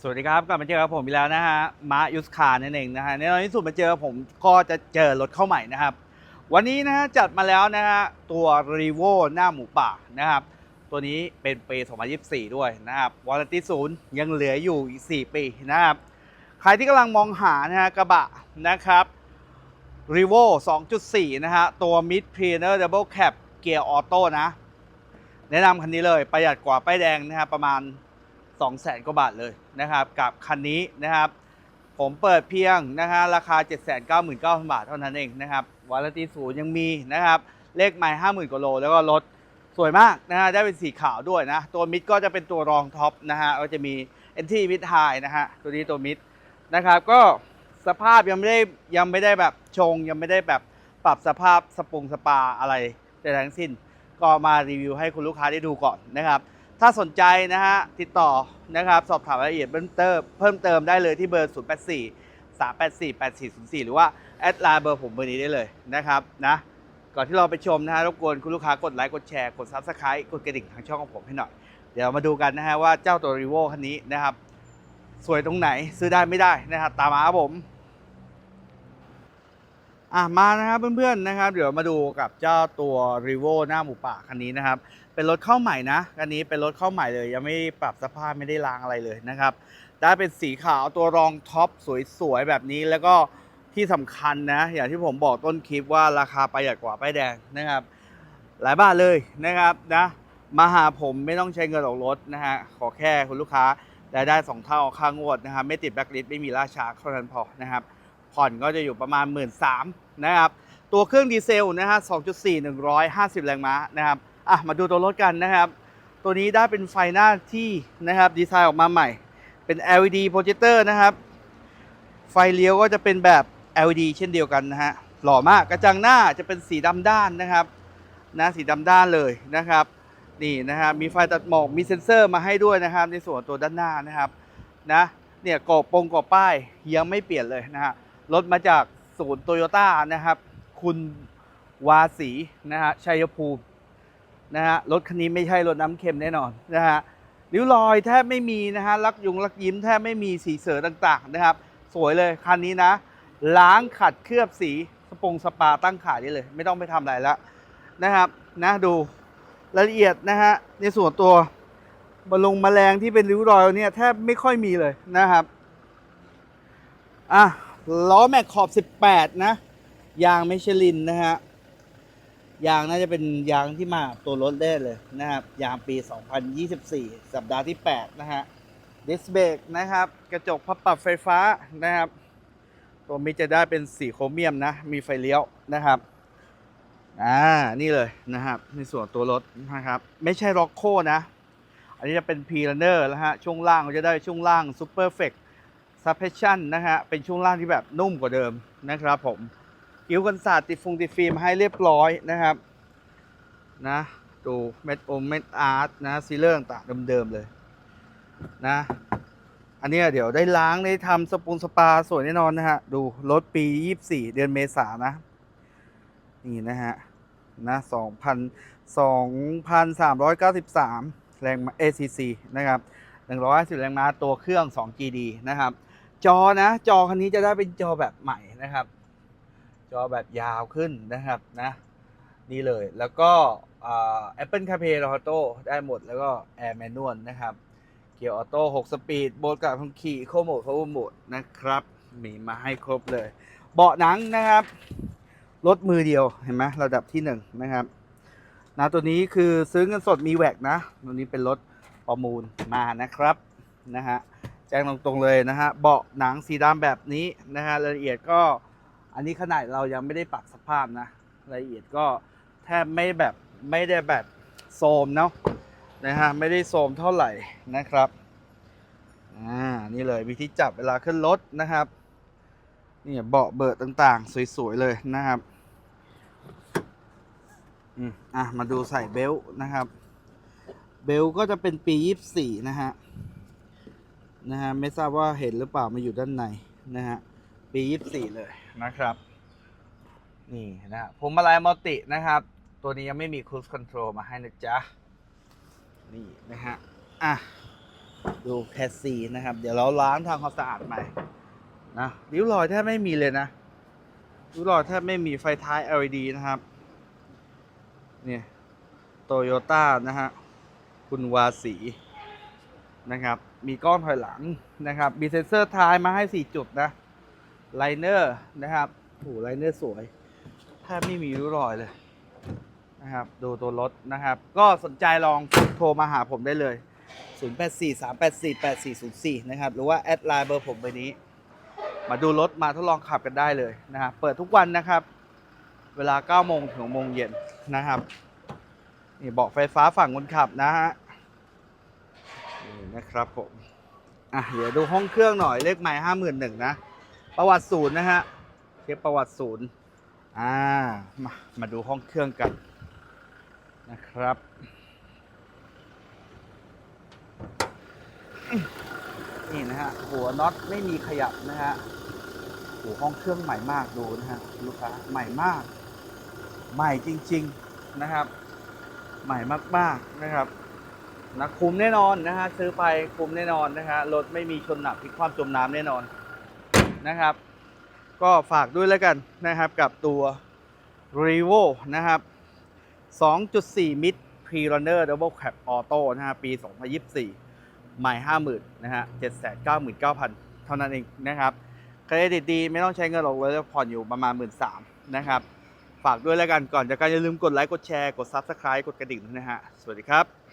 สวัสดีครับกลับมาเจอกับผมอีกแล้วนะฮะมายุสคานั่นเองนะฮะในตอนที่สุดมาเจอผมก็จะเจอรถเข้าใหม่นะครับ วันนี้นะฮะจัดมาแล้วนะฮะตัวรีโวหน้าหมูป่านะครับ ตัวนี้เป็นปี 2024 ด้วยนะครับวารันตีศูนย์ยังเหลืออยู่อีก 4 ปีนะครับ ใครที่กำลังมองหานะฮะกระบะนะครับรีโว2.4 นะฮะตัว Mid p r e n e r Double Cab เกียร์ออโต้นะ แนะนำคันนี้เลยประหยัดกว่าป้ายแดงนะครับประมาณ 2 0 0แสนกว่าบาทเลยนะครับ กับคันนี้นะครับ ผมเปิดเพียงนะฮะราคา 799,000 บาทเท่านั้นเองนะครับวารันตีศูนย์ยังมีนะครับ เลขไมล์50,000กว่าโล แล้วก็รถสวยมากนะฮะได้เป็นสีขาวด้วยนะ ตัวมิดก็จะเป็นตัวรองท็อปนะฮะก็จะมี NT Mid High นะฮะตัวนี้ตัวมิดนะครับก็สภาพยังไม่ได้ยังไม่ได้แบบชง ยังไม่ได้แบบปรับสภาพสปงสปาอะไรใดทั้งสิ้น ก็มารีวิวให้คุณลูกค้าได้ดูก่อนนะครับ ถ้าสนใจนะฮะติดต่อนะครับสอบถามรายละเอียดเพิ่มเติมเพิ่มเติมได้เลยที่เบอร์ 0 8 4 3 8 4 8 4 0 4 หรือว่าแอดไลน์เบอร์ผมเบอร์นี้ได้เลยนะครับนะก่อนที่เราไปชมนะฮะรบกวนคุณลูกค้ากดไลค์กดแชร์กด Subscribe กดกระดิ่งทางช่องของผมให้หน่อย เดี๋ยวมาดูกันนะฮะว่าเจ้าตัวรีโวคันนี้นะครับ สวยตรงไหนซื้อได้ไม่ได้นะครับตามมาครับผมอะมานะครับเพื่อนๆนะครับ เดี๋ยวมาดูกับเจ้าตัว r e v o หน้าหมูป่าคันนี้นะครับ เป็นรถเข้าใหม่นะคันนี้เป็นรถเข้าใหม่เลยยังไม่ปรับสภาพไม่ได้ล้างอะไรเลยนะครับได้เป็นสีขาวตัวรองท็อปสวยๆแบบนี้แล้วก็ที่สำคัญนะ อย่างที่ผมบอกต้นคลิปว่าราคาประหยัดกว่าป้ายแดงนะครับ หลายบาทเลยนะครับนะมาหาผมไม่ต้องใช้เงินออกรถนะฮะขอแค่คุณลูกค้ารายได้สองเท่าค่างวดนะครับไม่ติดแบล็คลิสต์ไม่มีล่าช้าเท่านั้นพอนะครับผ่อนก็จะอยู่ประมาณ 1 3ื่นนะครับตัวเครื่องดีเซลนะฮะ2.4 150 แรงม้านะครับ อะมาดูตัวรถกันนะครับ ตัวนี้ได้เป็นไฟหน้าที่นะครับดีไซน์ออกมาใหม่ เป็น LED โปรเจคเตอร์นะครับ ไฟเลี้ยวก็จะเป็นแบบ LED เช่นเดียวกันนะฮะหล่อมากกระจังหน้าจะเป็นสีดำด้านนะครับนะสีดำด้านเลยนะครับนี่นะฮะมีไฟตัดหมอกมีเซ็นเซอร์มาให้ด้วยนะครับ ในส่วนตัวด้านหน้านะครับนะเนี่ยกรอบปงกรอบป้ายยังไม่เปลี่ยนเลยนะฮะรถมาจากศูนย์โตโยต้านะครับ คุณวาสีนะฮะชัยภูมิ นะฮะรถคันนี้ไม่ใช่รถน้ำเค็มแน่นอนนะฮะริ้วรอยแทบไม่มีนะฮะลักยุงลักยิ้มแทบไม่มีสีเสือต่างๆนะครับ สวยเลยคันนี้นะ ล้างขัดเคลือบสีสปงสปาตั้งขายได้เลย ไม่ต้องไปทำอะไรแล้วนะครับนะดูรายละเอียดนะฮะในส่วนตัวบอลลงแมลงที่เป็นริ้วรอยเนี่ยแทบไม่ค่อยมีเลยนะครับอะล้อแม็กขอบ 18 นะ ยางมิชลินนะฮะ ยางน่าจะเป็นยางที่มาตัวรถได้เลยนะครับ ยางปี 2024 สัปดาห์ที่ 8 นะฮะดิสเบรกนะครับ กระจกพับปรับไฟฟ้านะครับ ตัวมิจะได้เป็นสีโครเมียมนะ มีไฟเลี้ยวนะครับอ่านี่เลยนะครับในส่วนตัวรถนะครับ ไม่ใช่ร็อกโคนะ อันนี้จะเป็นพีลันเนอร์แล้วฮะช่วงล่างก็จะได้ช่วงล่างซูเปอร์เฟกซับเพชชั่นนะฮะเป็นช่วงล่างที่แบบนุ่มกว่าเดิมนะครับผม กิ้วกันศาสตร์ติดฟงติดฟิล์มให้เรียบร้อยนะครับ นะดูเม็ดโอมเม็ดอาร์ตนะซีเลอร์ต่างเดิมๆเลยนะ อันนี้เดี๋ยวได้ล้างได้ทำสปูนสปาสวยแน่นอนนะฮะ ดูรถปี 24 เดือนเมษานะ นี่นะฮะ นะ2,000 2,393 แรงม้า ACC นะครับ150 แรงม้าตัวเครื่อง 2 GD นะครับ จอนะ จอคันนี้จะได้เป็นจอแบบใหม่นะครับ จอแบบยาวขึ้นนะครับนะนี่เลยแล้วก็อ่า Apple CarPlay Auto ได้หมดแล้วก็ Air Manual นะครับ เกียร์ออโต้6สปีดโบนกับพังขี่โคโมดพาวเวอร์โหมดนะครับ มีมาให้ครบเลย เบาะหนังนะครับ รถมือเดียวเห็นไหมระดับที่ 1 นะครับนะตัวนี้คือซื้อเงินสดมีแวกนะ ตัวนี้เป็นรถประมูลมานะครับนะฮะแจ้งตรงๆเลยนะฮะเบาะหนังสีดำแบบนี้นะฮะรายละเอียดก็ อันนี้ขนาดเรายังไม่ได้ปรับสภาพนะรายละเอียดก็แทบไม่แบบไม่ได้แบบโซมเนาะนะฮะไม่ได้โซมเท่าไหร่นะครับอ่านี่เลยวิธีจับเวลาขึ้นรถนะครับนี่เบาะเบิดต่างๆ สวยๆเลยนะครับอืมอะมาดูใส่เบลต์นะครับ เบลก็จะเป็นปี 24 นะฮะนะฮะไม่ทราบว่าเห็นหรือเปล่ามาอยู่ด้านในนะฮะ ปี24เลยนะครับ นี่นะฮะผมมาลายมัลตินะครับ ตัวนี้ยังไม่มี cruise control มาให้นะจ๊ะ นี่นะฮะ อะ ดูแคสซีนะครับ เดี๋ยวเราล้างทำความสะอาดใหม่นะริ้วรอยแทบไม่มีเลยนะริ้วรอยแทบไม่มีไฟท้าย LED นะครับ เนี่ยโตโยต้านะฮะ คุณวาสีนะครับ มีกล้องถอยหลังนะครับ มีเซ็นเซอร์ท้ายมาให้ 4 จุดนะ ไลเนอร์นะครับโอ้ไลเนอร์สวยแทบไม่มีริ้วรอยเลยนะครับดูตัวรถนะครับ ก็สนใจลองโทรมาหาผมได้เลย 0843848404 นะครับ หรือว่าแอดไลน์เบอร์ผมไปนี้ มาดูรถมาทดลองขับกันได้เลยนะครับ เปิดทุกวันนะครับ เวลา9โมงถึงโมงเย็นนะครับ นี่เบาะไฟฟ้าฝั่งคนขับนะฮะนี่นะครับผม อะ เดี๋ยวดูห้องเครื่องหน่อยเลขไม้ห้าหมื่นหนึ่งนะ ประวัติศูนย์นะฮะเช็คประวัติศูนย์อ่ามามาดูห้องเครื่องกันนะครับ นี่นะฮะหัวน็อตไม่มีขยับนะฮะโอ้ห้องเครื่องใหม่มากดูนะฮะลูกค้าใหม่มาก ใหม่จริง ๆนะครับ ใหม่มากๆนะครับนะคุ้มแน่นอนนะฮะซื้อไปคุ้มแน่นอนนะฮะรถไม่มีชนหนักพลิกความจมน้ำแน่นอน นะครับ ก็ฝากด้วยแล้วกันนะครับกับตัว r e v o นะครับ 2.4 มิตร Pre-Runner Double Cab Auto นะฮะปี 2024 ใหม่ 50,000 นะฮะ 799,000 เท่านั้นเองนะครับเครดิตดีไม่ต้องใช้เงินหรอกเลยผ่อนอยู่ประมาณ 13,000นะครับ ฝากด้วยแล้วกันก่อนจากการอย่าลืมกดไลค์ กดแชร์ กด Subscribe กดกระดิ่งด้วยนะฮะ สวัสดีครับ